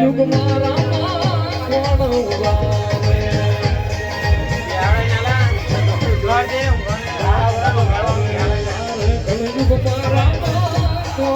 યુગ મારા કોણ ઉગા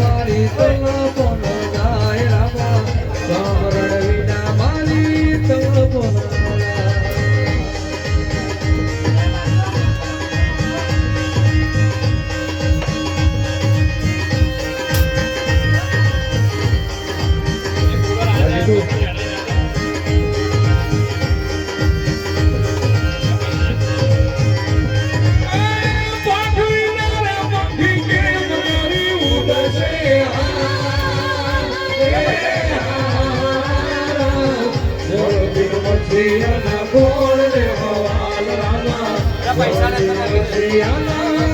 મારી શ્રી બોલ દેવા રામા શ્રી